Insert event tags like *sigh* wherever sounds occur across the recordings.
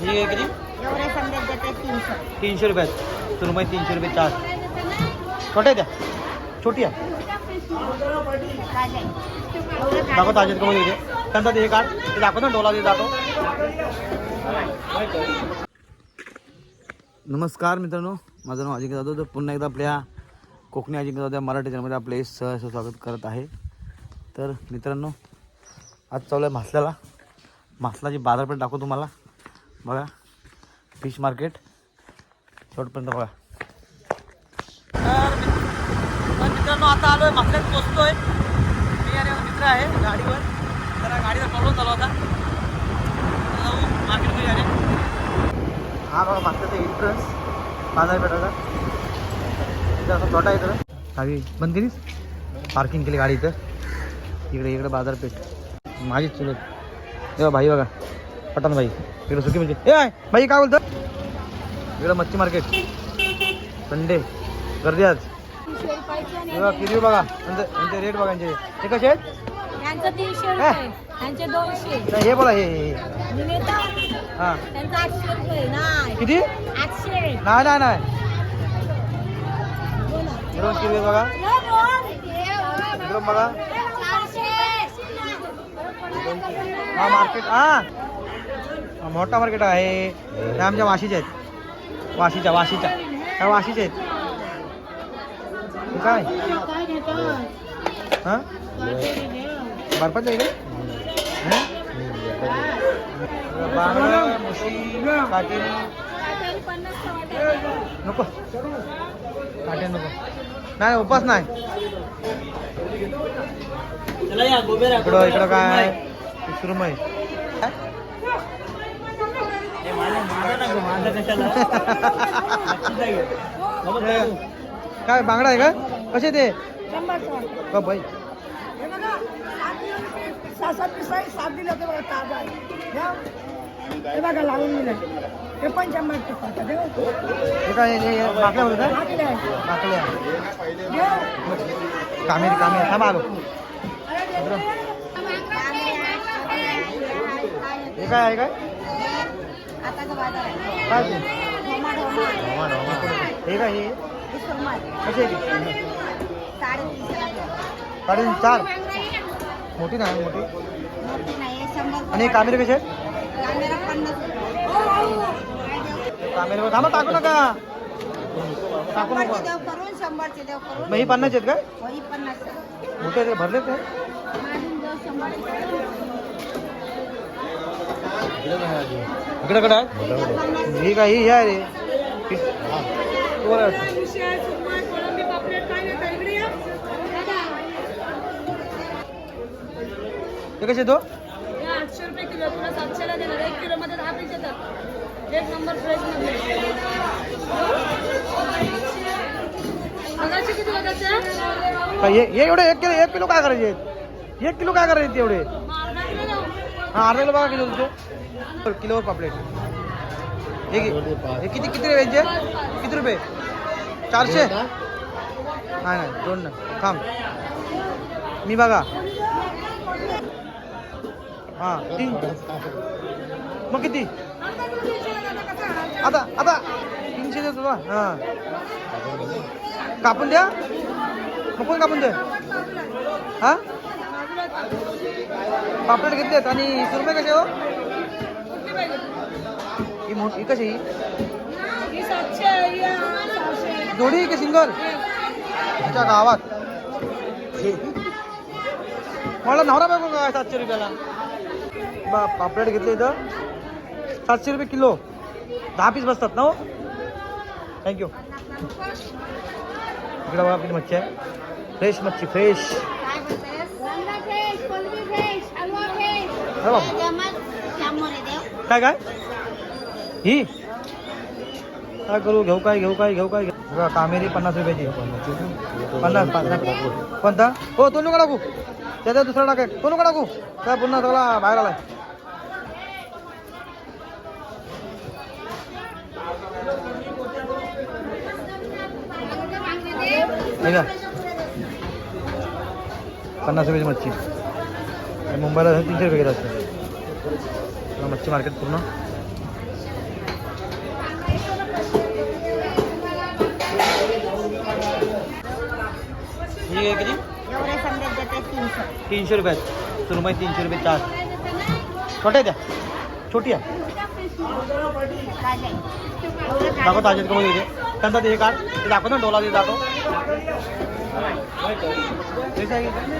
ही किती? एवढे समजा देते तीनशे. तीनशे रुपयात. सुरमई तीनशे रुपये चार. छोट्या द्या छोटी आहे. ताजे एवढे दाखव ताजे कमी होते त्यांचा ते हे काढ. ते दाखव ना डोला ते दाखव. नमस्कार मित्रांनो. माझं नाव अजिंक्य जाधव. तर पुन्हा एकदा आपल्या कोकणी अजिंक्य जाधव या मराठी चॅनलमध्ये आपले सहर्ष स्वागत करत आहे. तर मित्रांनो आज चालू आहे म्हासल्याला म्हासलाची बाजारपेठ दाखवतो तुम्हाला. बघा. फिश मार्केट शेवटपर्यंत बघा. तर मित- तर मित्रांनो आता आलो आहे म्हासल्यात पोचतोय. मी आणि मित्र आहे गाडीवर. तर गाडीचा प्रॉब्लेम झाला होता. तर जाऊ मार्केटमध्ये आले. हा बघा मागचा एंट्रन्स बाजारपेठाचा इथं असं छोटा आहे इकडं. गाडी बंद केलीस? पार्किंग केली गाडी इथं. इकडे इकडे बाजारपेठ माझीच चुलत. तेव्हा भाई बघा. पठाण भाई. इकडे सुकी म्हणजे ए भाई काय बोलतं? इकडं मच्छी मार्केट. संडे. गर्दी आज. बघा किती बघा. यांचे यांचे रेट बघा यांचे. हे कसे आहेत? हे? बोला हे हे त्यांचं किती? नाही नाही नाही. किती बघा? बघा. हा मार्केट हा, मोठा मार्केट आहे. हे आमच्या वाशीच्या आहेत. वाशीच्या वाशीच्या. त्या वाशीच्या आहेत. हे काय? हा? बर्फाचं आहे मुशी काटेल नको. काटेल नको. नाही उपास नाही. इकडं इकडं काय? सुरमई. काय? हे, काय बांगडा आहे का? कसे ते? का बाई. हे बघा लावून दिलं. हे पण शंभर हे. काय माकल्या होतं का माकल्या कामेरी कामेरी थांबा आलो. हे काय आहे काय? काय ते टोमॅटो हे काय हे वीस रुपये कसे आहे ते? साडेतीनशे साडे चार मोठी नाही मोठी मोठी नाही हे शंभर आणि हे कामेरी कसे आहेत कॅमेरा पन्नास रुपये कामेरी थांबा टाकू नका टाकू नको शंभरचे देव करून शंभरचे देव करून मग ही पन्नास आहेत काय होई पन्नास मोठे आहेत का? भरले काय माझून देव शंभरचे इकडे कडे आहे ही काय ही हे आहे रे. हे कसे तो आठशे रुपये किलो तुला सातशेला देणार एक किलो मध्ये दहा पीस येतात एक नंबर फ्रेशमध्ये मगाशी किती होत्या काय हे हे एवढे एक किलो एक किलो काय करायचे? एक किलो काय करायचे एवढे? हा अर्धा किलो बघा किलो तुझे किलोवर पापलेट हे. हे किती किती रेंजचे किती रुपये? चारशे? नाही नाही दोन नाही थांब. मी बघा. हां तीन. मग किती? आता आता. तीनशे देतो तुला हां. कापून द्या. मग कोण कापून द्या हा? पापलेट घेतलेत आणि सुरमे कसे हो? ही मोठी ही कशी? जोडी की सिंगल? तुमच्या गावात. मला नवरा बघू काय सातशे रुपयाला? बा पापलेट घेतले इथं. सातशे रुपये किलो. दहा पीस बसतात ना हो? थँक्यू इकडं बघा आपली मच्छी आहे. फ्रेश मच्छी फ्रेश काय बोलतेस फ्रेश कोलबी फ्रेश हलवा फ्रेश अरे बाबा. शंभर आहे देव. काय काय? ही? काय करू? घेऊ काय घेऊ काय घेऊ काय? घेऊ कामेरी पन्नास रुपयाची. पन्नास पन्नास. कोणता? हो तो नको टाकू? त्याचा दुसरा टाकाय तो नको टाकू? त्या पुन्हा सगळा बाहेर आलाय. पन्नास रुपयाची मच्छी. आणि मुंबईला तीनशे रुपये किलो असतं मच्छी मार्केट पूर्ण. तीनशे. रुपयात सुरमई तीनशे रुपये चार. छोट्या द्या छोटी आहे. दाखव ताजेत कमी होते. त्यांचा ते काढ. ते दाखव ना डोला ते दाखव.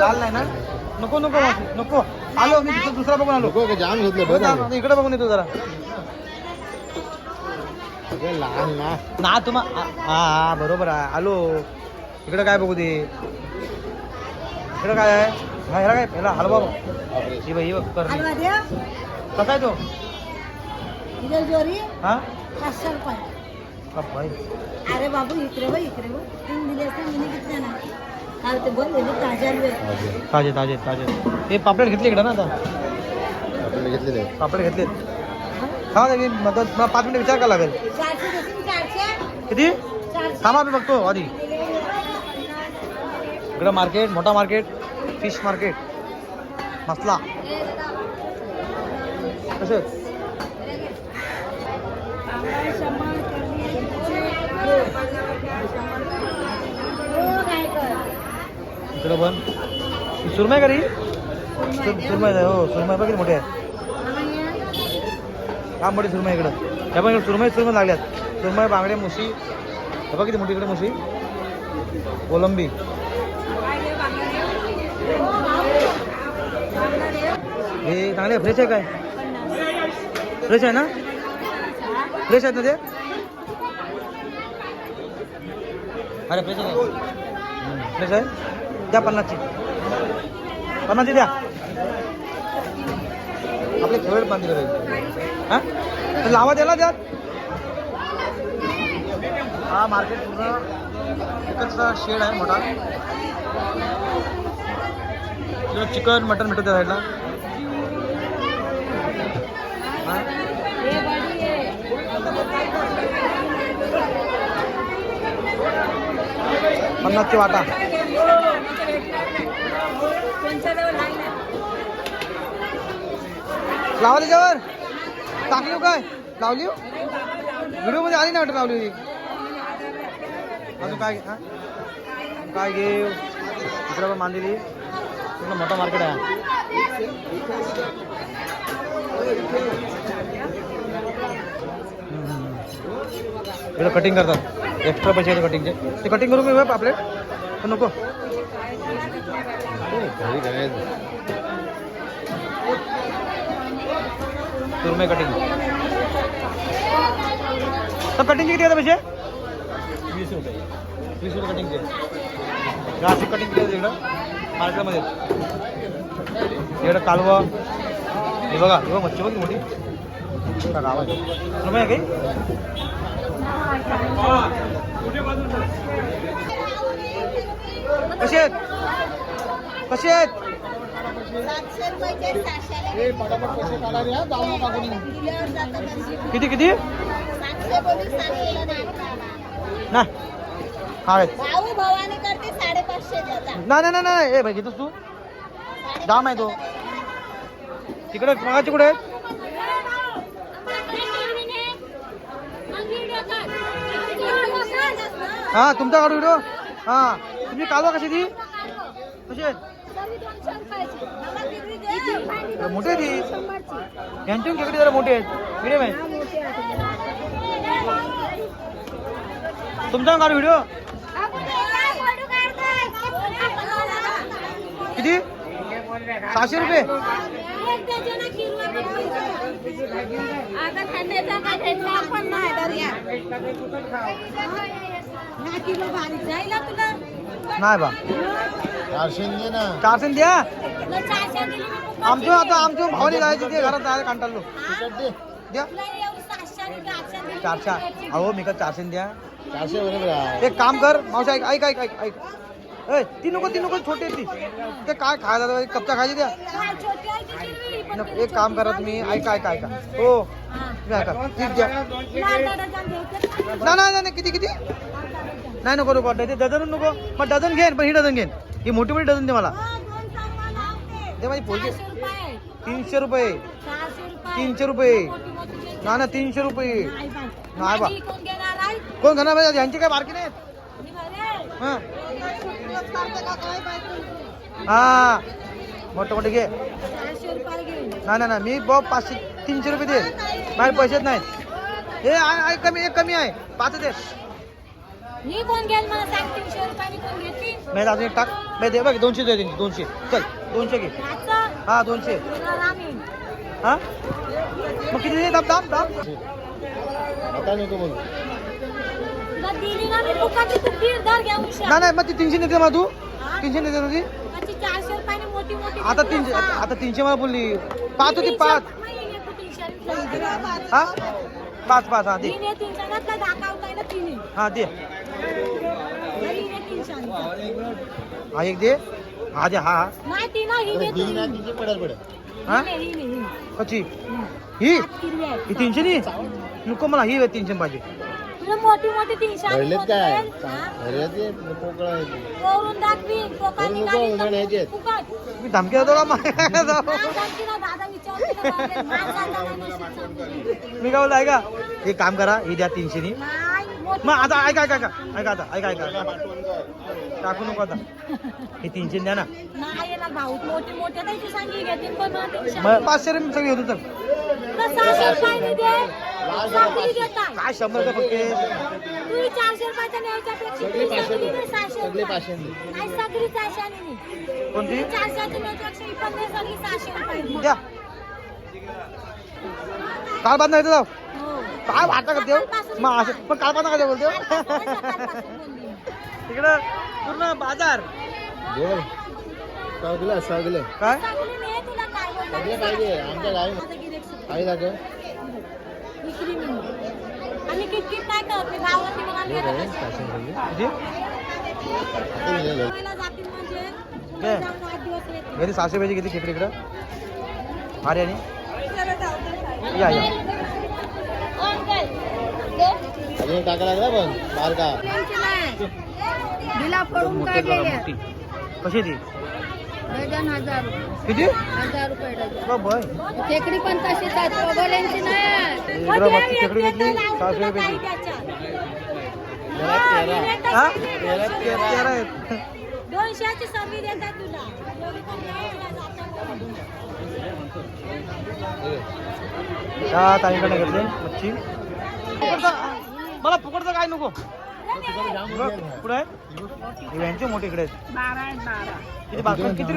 लाल नाही ना? नको नको मावशी, नको. आलो मी दुसरा- दुसरा बघून आलो. जाम घेतलं हो, जा, इकडे बघून येतो जरा. लहान ना ना तुम्हा हा हा बरोबर आहे. आलो. इकडे काय बघू दे? इकडे काय आहे? हा ह्याला काय? ह्याला हलवा बघ. ही बघ ही बघ कर हलवा द्या कसा आहे तो? इधर जोरी. हा? पाचशे रुपये. का भाई अरे बाबू इकडे बघ इकडे बघ. तीन दिले असते मी घेतले ना ताजे ताजे ताजे हे पापलेट घेतले इकडे ना आता आपल्याला घेतलेले पापलेट घेतलेत हा मी मतलब मला पाच मिनिट विचार करायला लागेल किती थांबा मी बघतो आधी इकडं मार्केट मोठा मार्केट फ़िश मार्केट मसला कसे इकडं पण सुरमय का रे सुरमई हो सुरमई बघ किती मोठी आहे. हा मोठी सुरमई इकडं. त्या पण सुरमय सुरमई लागल्यात. सुरमय बांगडे मुशी. हे बघ किती मोठी इकडे मुशी. कोलंबी. हे चांगले फ्रेश आहे काय? फ्रेश आहे ना? फ्रेश आहेत ना ते? अरे फ्रेश आहे. फ्रेश आहे? द्या पन्नासची. पन्नासची द्या. आपले फेवरेट बांधले करायचे हां? तर लावा द्याला द्या हा मार्केट पूर्ण एकच शेड आहे मोठा. चिकन मटन भेटत त्या साईडला पन्नासची वाटा. लावा त्याच्यावर टाकली काय लावली व्हिडिओ मध्ये आली ना वाटत लावली अजून काय हा? काय घे इकडं पण बांधलेली पूर्ण मोठा मार्केट आहे. इकडं कटिंग करतात एक्स्ट्रा पैसे कटिंगचे ते कटिंग घेऊ पापलेट पण नको। घरी काय सुरमई कटिंग तर कटिंगचे किती आता पैसे? वीस रुपये. वीस रुपये कटिंगचे अशी कटिंग केली इकडं मार्केटमध्ये इकडं कालवा. हे बघा हे बघा मच्छी बघ मोठी. का गाव आहे सुरमई आहे काही? कसे आहेत? कसे आहेत. किती किती ना. हा नाही नाही नाही ए भाई घेतोस तू. दाम आहे तो. तिकडे मगाची कुठे आहेत? हा तुमचा काढू व्हिडिओ? हा. तुम्ही कालवा कशी ती? कशी आहेत? मोठे ती यांच्या खेकडे जरा मोठी आहेत? मिडियम आहेत? तुमचा काढ व्हिडिओ किती? सहाशे रुपये. नाही बा. चारशे द्या आमचं आता आमच्या भावाने जायचे ते घरात आहे कांटाळलो. द्या. चारशे. अहो मी का चारशे द्या? चारशे बरोबर एक काम कर मावशी ऐक ऐक ऐक ऐक ऐक. ए ती नको ती नको छोटी ती. ते काय खायला कपचा खायची द्या. एक काम करा तुम्ही ऐका ऐका ऐका. हो. हा. तीच द्या. ना? नाही नाही नाही किती किती? नाही नको नको नाही ते डझन नको. मग डझन घेईन पण ही डझन घेईन. ही मोठी मोठी डझन दे मला. हा. दे माझी पोरगी. तीनशे रुपये. तीनशे रुपये. घ्यायची. ना ना तीनशे रुपये. नाही. नाही बा. कोण घेणार पाहिजे यांची काय बारकी नाही. हां. हा. मोठे मोठे घे. नाही नाही नाही मी बघ पाचशे तीनशे रुपये दे माझे पैसेच नाहीत. हे कमी एक कमी आहे. पाच दे. मी कोण घेईल मला सांग तीनशे रुपयाने कोण घेतील? मी अजून एक टाक. मी दे बघ दोनशे दे त्यांची दोनशे. चल दोनशे घे. ह्याचं? हा दोनशे. रामीन हा? मग किती दे? दाब दाब दाब आता नको बोल. तुला दिली ना मी फुकाची तू दीड दर घ्या उषा. नाही नाही मग ती तीनशे देते मला तू. तीनशे देते तुझी फुकाची चारशे रुपयाने मोठी मोठी आता देते तीनशे. आता तीनशे मला बोलली. पाच होती पाच तू तीनशे हा? पाच पाच हा दे. तीन तीनशे घातला दाखवताय ना तिने. हा दे. तीनशे. हा एक दे. हा दे हा हा. ना ही हा. कशी? ही? हात हिरवे आहेत. ही तीनशे नी? नको मला ही तीनशे पाहिजे. तुला मोठी मोठी तीनशे आणि पडलेत कोणती काय आहे? हा? पोकळ आहे दाखवी उन्हाळ्यात. फुकट. मी धमकी देतो का मा- ना, दादा विचारते ना, सांगतो. मी काय ऐका एक काम करा हे द्या तीनशे नी नाही, मग आता ऐका ऐका ऐका ऐका आता ऐका ऐका टाकू नको आता हे तीनशे द्या ना नाही येणार भाऊ मोठी मोठे नाही तू सांगी घेतील पण मला तीनशे मग पाचशे रुपये सगळी होतो तर साखळी. काय शंभर रुपये फक्त तू चारशे साखळी दे. सहाशे रुपये. नाही. कोणती चारशेची न्यायच्यापेक्षा ही पण दे, सगळी सहाशे रुपये. द्या काल बांध नाही जाऊ. काय वाटतं का देव? मग असं पण काल बांधा का देव बोलतो. तिकडं पूर्ण बाजार. बोल सगळं सगळं काय? सगळी काय पाहिजे आमच्या सुरू. आई म्हणून. आम्ही किटकिट नाही गावात? गावाला जातील म्हणजे काय? घरी किती खेकडे इकडं? अरे आणि या या. अजून टाका लागला पण? पडून जरा मोठी कशी ती? डझन हजार रुपये. किती? हजार रुपये डझन. खेकडी पण तशीच आहेत पगोल्यांची नाही इकडं बघ, ती खेकडी घेतली? सहाशे हा दोनशेची सर्वी देतात तुला. त्या ताईकडे घेतले मच्छी. मला फुकटचं काय नको? बघ, कुठं आहे? हे यांचे मोठे इकडे किती बाग- किती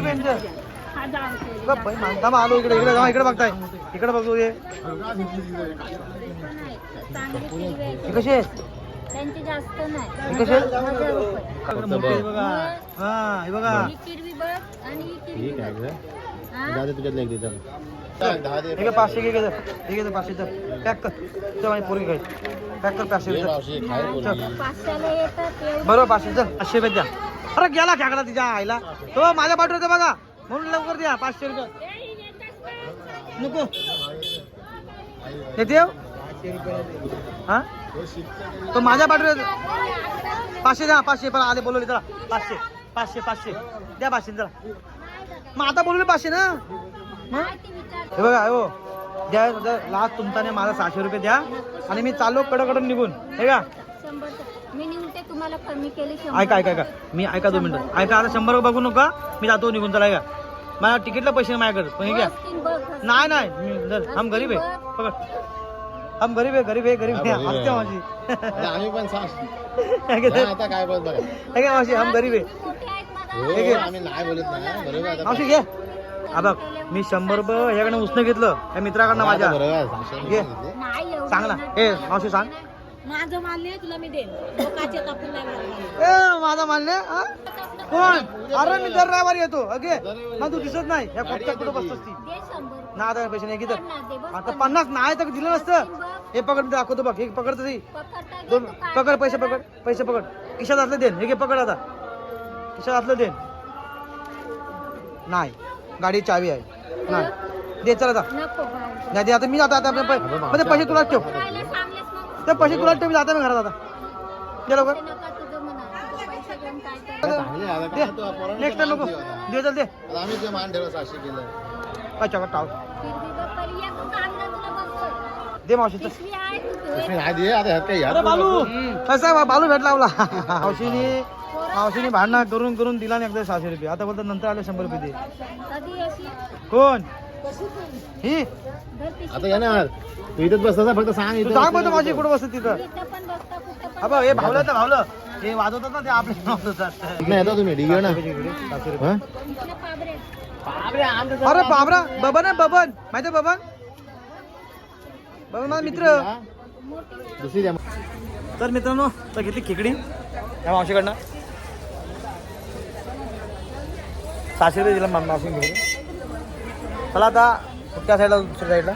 बघ मानता मग आलो इकडे इकडे जाऊ इकडे बघताय. इकडे बघतो हे. हे कसे त्यांची जास्त नाही. कसे बघा. हा हे बघा. बघ आणि ही. हा? दहा दे तुझ्यात लेख देतात दहा दे. ठीक आहे पाचशे घे घे ठीक आहे पाचशे तर पॅक कर. चल माझी पोरगी काय पॅक कर पाचशे ये तर. मावशी खाय बोलली. चल. पाचशेला येतात एवढं बरोबर पाचशे. चल पाचशे रुपये द्या. अरे गेला खेकडा तिच्या आईला. तो माझ्या पाठवतो होते बघा. म्हणून लवकर द्या पाचशे रुपये. नको. येते हा? तो माझ्या पाठवतो पाचशे द्या पाचशे. पण आले बोलवले चला. पाचशे पाचशे पाचशे. द्या पाचशे चला. मग आता बोलवले पाचशे ना? हे? बघा हो. द्या लास्ट तुमचा नाही माझा सहाशे रुपये द्या. आणि मी चाललो कडकडून निघून. हे का? शंभर मी निघते तुम्हाला कमी केले ऐका ऐका ऐका. मी ऐका दोन मिनिटं. ऐका आता शंभर रुपये बघू नका. मी जातो निघून चला ऐका. मला तिकीटला पैसे नाही माझ्याकडे. पण हे घ्या. नाही नाही. हम गरीब आहे. पकड. हम गरीब आहे गरीब आहे गरीब आहे. हा, हसते. माझी आम्ही पण *laughs* आता काय बघा हे मावशी हम गरीब आहे. आम्ही नाही बोलत नाही बरोबर आता मावशी घे. हा बघ मी शंभर रुपये ह्याकडनं उसनं घेतलं या मित्राकडनं माझ्या. बरोबर आहे, सांगशील घे. घेतले. नाही एवढं सांग ना. नाही. ए मावशी सांग. माझं मानले तुला मी देईन. लोकांचे कापून नाही मारणार. ए माझा मानले हा? कोण? अरे मी दर रविवारी येतो. अगे मग तू दिसत नाही. या कुठच्या कुठं बसतोस ती दे शंभर ना आता पैसे नाही घेत पन्नास दे आता पन्नास. नाही तर दिलं नसतं. हे पकड मी दाखवतो बघ. हे पकडता दोन पकड पैसे? पकड पैसे पकड. खिशात असलं देन. हे घे पकड आता. खिशात देन. नाही. गाडी चावी आहे. नाही. दे चल भाऊ. नाही दे आता मी जातो आता आपले पै- मग ते पैसे तुलाच ठेव. ते पैसे तुलाच ठेव मी जातो मी घरात आता. दे लवकर. पैसे दे. नेक्स्ट नको. दे चल दे. चकट टाव. तुला दे मावशी दे बालू. कसा आहे बा- बालू भेटला आपला मावशीनी. मावशीने भांडणं करून करून दिला नाही एकदा सहाशे रुपये. आता बोलतात नंतर आले शंभर रुपये दे. कधी अशी? कोण? ही. आता येणार. तू इथंच बसता फक्त सांग तू इथं. सांग बघ मावशी कुठं बसत तिथं. इथं पण बसता कुठं पण हा बघ हे भावलं तर भावलं. हे वाजवतात ना ते आपले वाजवतात. येता तुम्ही डिग्री ना. हा? अरे बाबरा बबन आहे बबन. माहिती आहे बबन? बबन माझा मित्र. दुसरी द्या. तर मित्रांनो तर घेतली खेकडी. या मावशीकडनं. सहाशे रुपये दिला मा- घेऊन चला आता कुठच्या साईडला दुसऱ्या साईडला.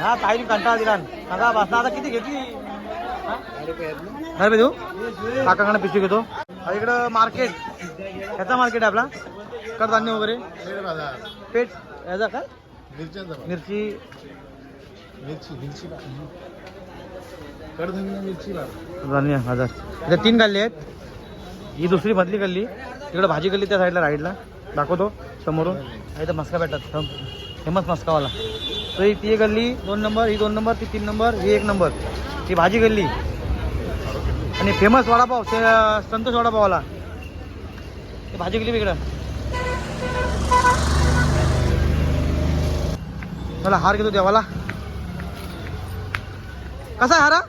हा ताईने कंटाळा दिला. नका बसला आता किती घेतली? हा? दहा रुपये देऊ काकाकडनं पिशवी घेतो. आता इकडं मार्केट. ह्याचा मार्केट आहे आपला. कडधान्य वगैरे. पेट याचा काय? मिरची. मिरची मिरची कडधान्य मिरची कडधान्य धान्य हजार. इथे तीन गल्ली आहेत. ही दुसरी मधली गल्ली तिकडं भाजी गल्ली त्या साईडला राईडला. दाखवतो समोरून. इथं मस्का भेटतात. फेमस मस्कावाला. तर ही ती गल्ली दोन नंबर ही दोन नंबर ती तीन नंबर ही एक नंबर. ही भाजी गल्ली. आणि फेमस वडापाव ते संतोष वडापाववाला. ही भाजी गल्ली वेगळं मला हार घेतो देवाला. कसा आहे हारा?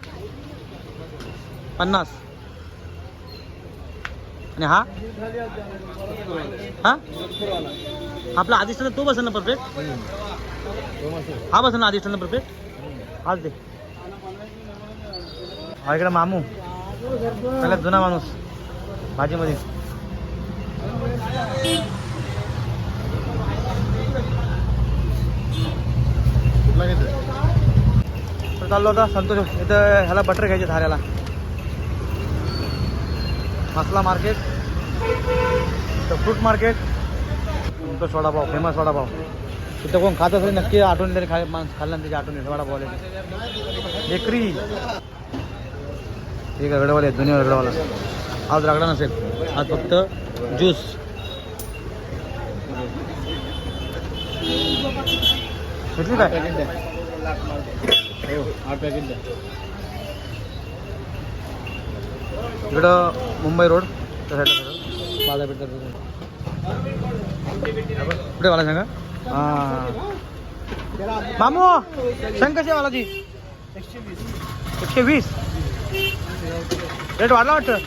पन्नास. आणि हा? हा? आपला आदिष्टाला तो बसेल ना परफेक्ट? हा बसेल ना आदिष्टाला परफेक्ट? आज दे. हा इकडे मामू. सगळ्यात जुना माणूस. भाजीमध्ये. तर चाललो होता संतोष. इथं ह्याला बटर घ्यायचे धाऱ्याला. मसला मार्केट तर फ्रूट मार्केट तुमचं वडापाव फेमस वडापाव तिथं कोण खात असेल नक्की आठवण तरी खा माणसं खाल्ला त्याची आठवण येते वडापावले बेकरी। एक रगडावाले आहेत रगडावाला आज रगडा नसेल आज फक्त ज्यूस घेतली काय द्या. आठ पॅकेट द्या. इकडं मुंबई रोड त्या साईडला बाजारपेठ वाला मामू सांग कशी आहे वालाची एकशे वीस रेट वाढला वाटतं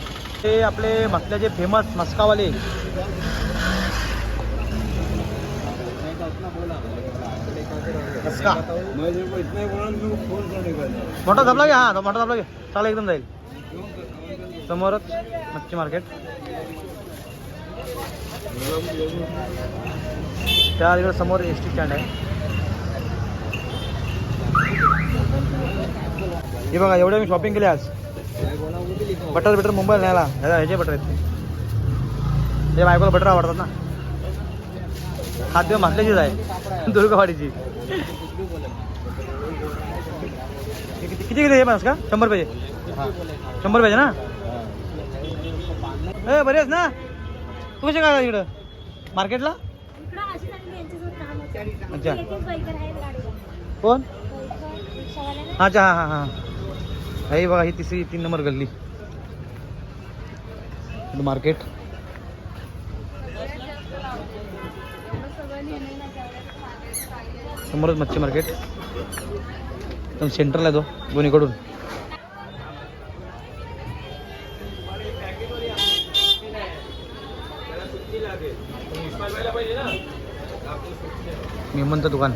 ते आपले फ़ेमस मस्कावाले मस्का मोठा धबला घ्या हा धबला घ्या चांगला एकदम जाईल समोरच मच्छी मार्केट. त्या अलीकडे समोर एस टी स्टँड आहे. हे बघा एवढे मी शॉपिंग केली आज. बटर बटर मुंबईला न्यायला. दादा ह्याचे बटर आहेत. ते. बायकोला बटर आवडतात ना. खाद्य मासल्याचीच आहे. *laughs* दुर्गावाडीची. किती किती हे मास का? शंभर पाहिजे शंभर पाहिजे ना? ए बरी आहेस ना? तू कशी काय इकडं? मार्केटला. अच्छा. कोण. अच्छा हां हां हां. ही बघा ही तिसरी तीन नंबर गल्ली. मार्केट. समोरच मच्छी मार्केट. सेंटरला तो दोन्हीकडून. निमंत दुकान.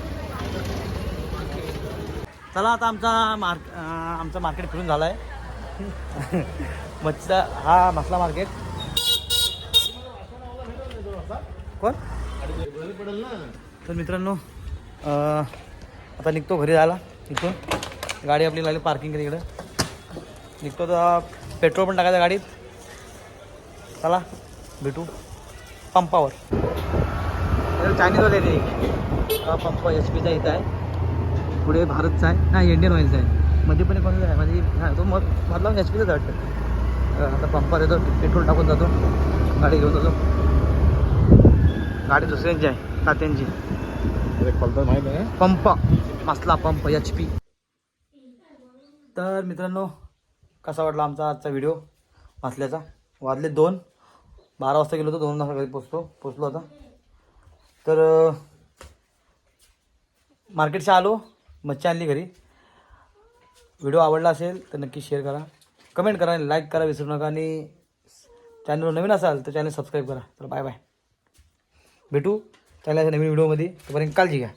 चला आता आमचा मार्क आमचं मार्केट फिरून झालं आहे *laughs* मच्छीचा हा मसला मार्केट. कोण? बरं पडेल ना तर मित्रांनो आता निघतो घरी जायला इथून. गाडी आपली लागली पार्किंग इकडं. निघतो तर पेट्रोल पण टाकायचं गाडीत. चला भेटू. पंपावर चायनीजवाले ते हा पंप एच पीचा इथं आहे. पुढे भारतचा आहे. नाही इंडियन ऑइलचा आहे. मध्ये पण कोणाचा आहे. म्हणजे हां तो मग मधला एच पीचाच वाटतं. आता पंपावर येतो पेट्रोल टाकून जातो. गाडी घेऊन जातो. गाडी दुसऱ्यांची आहे. तात्यांची पंप मसला पंप एच पी तर मित्रांनो कसा वाटला आमचा आजचा व्हिडिओ मसल्याचा. वाजले दोन. बारा वाजता गेलो होतो. दोन वाजता घरी पोचतो पोचलो आता. तर मार्केटच्या आलो मच्छी आणली घरी. व्हिडिओ आवडला असेल तर नक्की शेअर करा. कमेंट करा आणि लाईक करा विसरू नका आणि चॅनलवर नवीन असाल तर चॅनल सबस्क्राईब करा. तर बाय बाय भेटू चॅनलच्या नवीन व्हिडिओमध्ये तोपर्यंत काळजी घ्या.